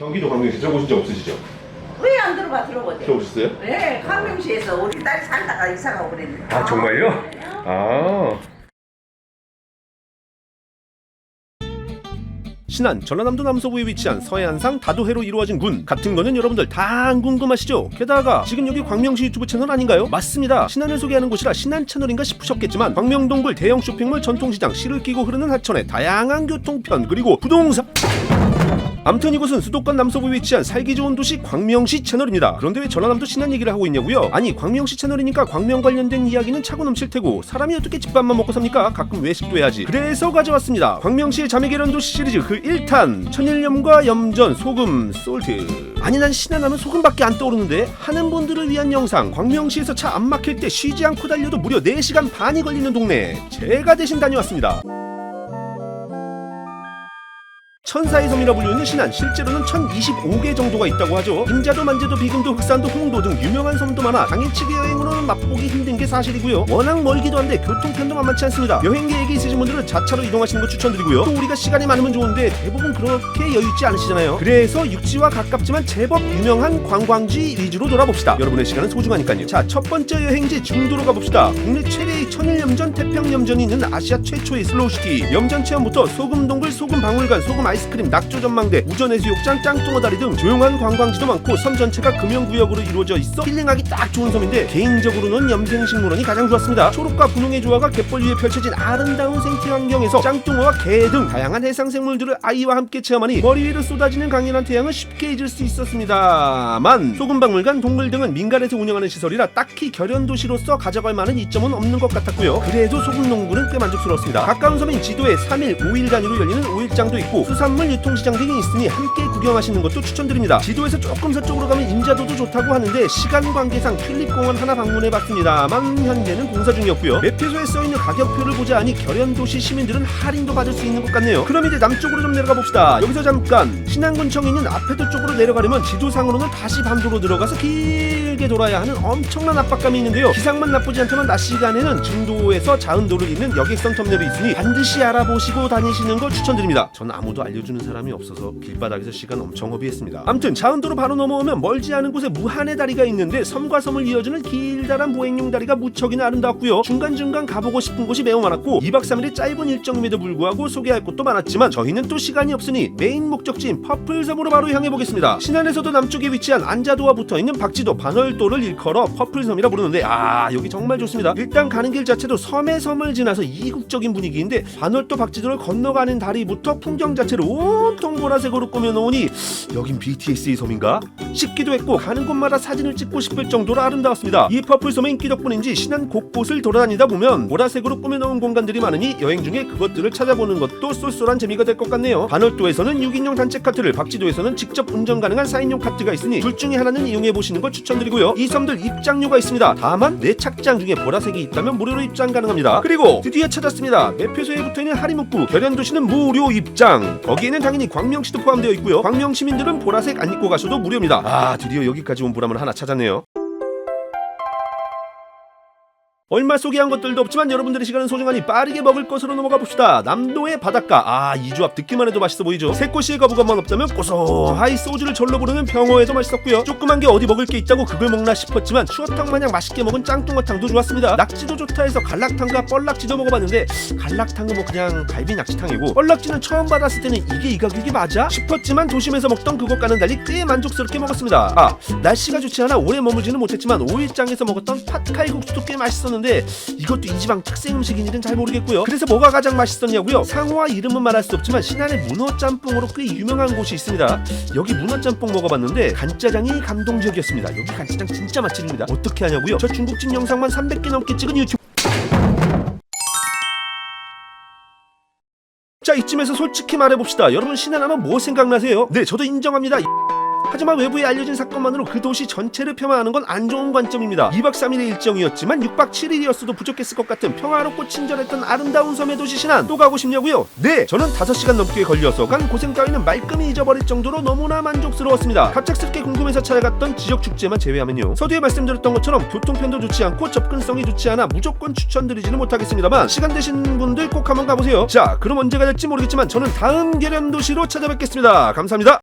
경기도 광명시 들어보신 적 없으시죠? 왜 안 들어봐 들어보지? 들어보셨어요? 네, 강명시에서 우리 딸이 살다가 이사 가고 그랬는데. 아 정말요? 아 신안 전라남도 남서부에 위치한 서해안상 다도해로 이루어진 군 같은 거는 여러분들 다 안 궁금하시죠? 게다가 지금 여기 광명시 유튜브 채널 아닌가요? 맞습니다. 신안을 소개하는 곳이라 신안 채널인가 싶으셨겠지만 광명동굴 대형 쇼핑몰 전통시장 씨를 끼고 흐르는 하천의 다양한 교통편 그리고 부동산 암튼 이곳은 수도권 남서부에 위치한 살기 좋은 도시 광명시 채널입니다. 그런데 왜 전라남도 신안 얘기를 하고 있냐고요? 아니 광명시 채널이니까 광명 관련된 이야기는 차고 넘칠 테고 사람이 어떻게 집밥만 먹고 삽니까? 가끔 외식도 해야지. 그래서 가져왔습니다. 광명시의 자매계련 도시 시리즈 그 1탄 천일염과 염전 소금 솔트 아니 난 신안하면 소금밖에 안 떠오르는데 하는 분들을 위한 영상 광명시에서 차 안 막힐 때 쉬지 않고 달려도 무려 4시간 반이 걸리는 동네 제가 대신 다녀왔습니다. 천사의 섬이라 불리는 신안. 실제로는 1025개 정도가 있다고 하죠. 임자도 만제도 비금도 흑산도 홍도 등 유명한 섬도 많아 당일치기 여행으로는 맛보기 힘든 게 사실이고요. 워낙 멀기도 한데 교통편도 만만치 않습니다. 여행 계획이 있으신 분들은 자차로 이동하시는 거 추천드리고요. 또 우리가 시간이 많으면 좋은데 대부분 그렇게 여유있지 않으시잖아요. 그래서 육지와 가깝지만 제법 유명한 관광지 위주로 돌아봅시다. 여러분의 시간은 소중하니까요. 자 첫 번째 여행지 중도로 가봅시다. 국내 최대의 천일염전 태평염전이 있는 아시아 최초의 슬로우시티. 염전 체험부터 소금동굴 소금박물관 소금 아이스 크림 낙조 전망대 우전 해수욕장 짱뚱어 다리 등 조용한 관광지도 많고 섬 전체가 금연구역으로 이루어져 있어 힐링하기 딱 좋은 섬인데 개인적으로는 염생식물원이 가장 좋았습니다. 초록과 분홍의 조화가 갯벌 위에 펼쳐진 아름다운 생태 환경에서 짱뚱어와 개 등 다양한 해상생물들을 아이와 함께 체험하니 머리 위로 쏟아지는 강렬한 태양을 쉽게 잊을 수 있었습니다만 소금박물관 동굴 등은 민간에서 운영하는 시설이라 딱히 결연도시로서 가져갈 만한 이점은 없는 것 같았고요. 그래도 소금농구는 꽤 만족스러웠습니다. 가까운 섬인 지도에 3일 5일 단위로 열리는 5일장도 있고 수산 물 유통시장 등이 있으니 함께 구경하시는 것도 추천드립니다. 지도에서 조금 서쪽으로 가면 임자도도 좋다고 하는데 시간 관계상 튤립공원 하나 방문해봤습니다만 현재는 공사 중이었고요. 매표소에 써있는 가격표를 보자 하니 결연도시 시민들은 할인도 받을 수 있는 것 같네요. 그럼 이제 남쪽으로 좀 내려가 봅시다. 여기서 잠깐 신안군청 있는 아페도 쪽으로 내려가려면 지도상으로는 다시 반도로 들어가서 길게 돌아야 하는 엄청난 압박감이 있는데요. 기상만 나쁘지 않다면 낮 시간에는 중도에서 자은도를 잇는 여객선 터미널이 있으니 반드시 알아보시고 다니시는 걸 추천드립니다. 전 아무도 알려 주는 사람이 없어서 길바닥에서 시간 엄청 허비했습니다. 암튼 자은도로 바로 넘어오면 멀지 않은 곳에 무한의 다리가 있는데 섬과 섬을 이어주는 길다란 보행용 다리가 무척이나 아름다웠고요. 중간중간 가보고 싶은 곳이 매우 많았고 2박 3일의 짧은 일정임에도 불구하고 소개할 곳도 많았지만 저희는 또 시간이 없으니 메인 목적지인 퍼플섬으로 바로 향해 보겠습니다. 신안에서도 남쪽에 위치한 안자도와 붙어있는 박지도 반월도를 일컬어 퍼플섬이라 부르는데 아 여기 정말 좋습니다. 일단 가는 길 자체도 섬의 섬을 지나서 이국적인 분위기인데 반월도 박지도를 건너가는 다리부터 풍경 자체를 온통 보라색으로 꾸며놓으니 여긴 BTS의 섬인가? 싶기도 했고 가는 곳마다 사진을 찍고 싶을 정도로 아름다웠습니다. 이 퍼플 섬의 인기 덕분인지 신안 곳곳을 돌아다니다 보면 보라색으로 꾸며놓은 공간들이 많으니 여행 중에 그것들을 찾아보는 것도 쏠쏠한 재미가 될 것 같네요. 반월도에서는 6인용 단체 카트를 박지도에서는 직접 운전 가능한 4인용 카트가 있으니 둘 중에 하나는 이용해 보시는 걸 추천드리고요. 이 섬들 입장료가 있습니다. 다만 내 착장 중에 보라색이 있다면 무료로 입장 가능합니다. 그리고 드디어 찾았습니다. 매표소에 붙어있는 하리묵구 결연도시는 무료 입장. 거기 에는 당연히 광명시도 포함되어 있고요. 광명 시민들은 보라색 안 입고 가셔도 무료입니다. 아 드디어 여기까지 온 보람을 하나 찾았네요 얼마 소개한 것들도 없지만 여러분들의 시간은 소중하니 빠르게 먹을 것으로 넘어가 봅시다. 남도의 바닷가. 아, 이 조합 듣기만 해도 맛있어 보이죠? 새꼬시의 거부감만 없다면 고소하이 소주를 절로 부르는 병어에도 맛있었고요. 조그만 게 어디 먹을 게 있다고 그걸 먹나 싶었지만 추어탕 마냥 맛있게 먹은 짱뚱어탕도 좋았습니다. 낙지도 좋다 해서 갈락탕과 뻘락지도 먹어봤는데 갈락탕은 뭐 그냥 갈비 낙지탕이고 뻘락지는 처음 받았을 때는 이게 이 가격이 맞아? 싶었지만 도심에서 먹던 그것과는 달리 꽤 만족스럽게 먹었습니다. 아, 날씨가 좋지 않아 오래 머물지는 못했지만 오일장에서 먹었던 팥칼국수도 꽤 맛있었는데 이것도 이 지방 특색 음식인지는 잘 모르겠고요. 그래서 뭐가 가장 맛있었냐고요? 상호와 이름은 말할 수 없지만 신안에 문어 짬뽕으로 꽤 유명한 곳이 있습니다. 여기 문어 짬뽕 먹어봤는데 간짜장이 감동적이었습니다. 여기 간짜장 진짜 맛집입니다. 어떻게 하냐고요? 저 중국집 영상만 300개 넘게 찍은 유튜브 자 이쯤에서 솔직히 말해봅시다 여러분 신안 하면 뭐 생각나세요? 네 저도 인정합니다 하지만 외부에 알려진 사건만으로 그 도시 전체를 폄하하는 건 안 좋은 관점입니다. 2박 3일의 일정이었지만 6박 7일이었어도 부족했을 것 같은 평화롭고 친절했던 아름다운 섬의 도시 신안. 또 가고 싶냐고요? 네! 저는 5시간 넘게 걸려서 간 고생 따위는 말끔히 잊어버릴 정도로 너무나 만족스러웠습니다. 갑작스럽게 궁금해서 찾아갔던 지역 축제만 제외하면요. 서두에 말씀드렸던 것처럼 교통편도 좋지 않고 접근성이 좋지 않아 무조건 추천드리지는 못하겠습니다만 시간 되신 분들 꼭 한번 가보세요. 자 그럼 언제가 될지 모르겠지만 저는 다음 계련 도시로 찾아뵙겠습니다. 감사합니다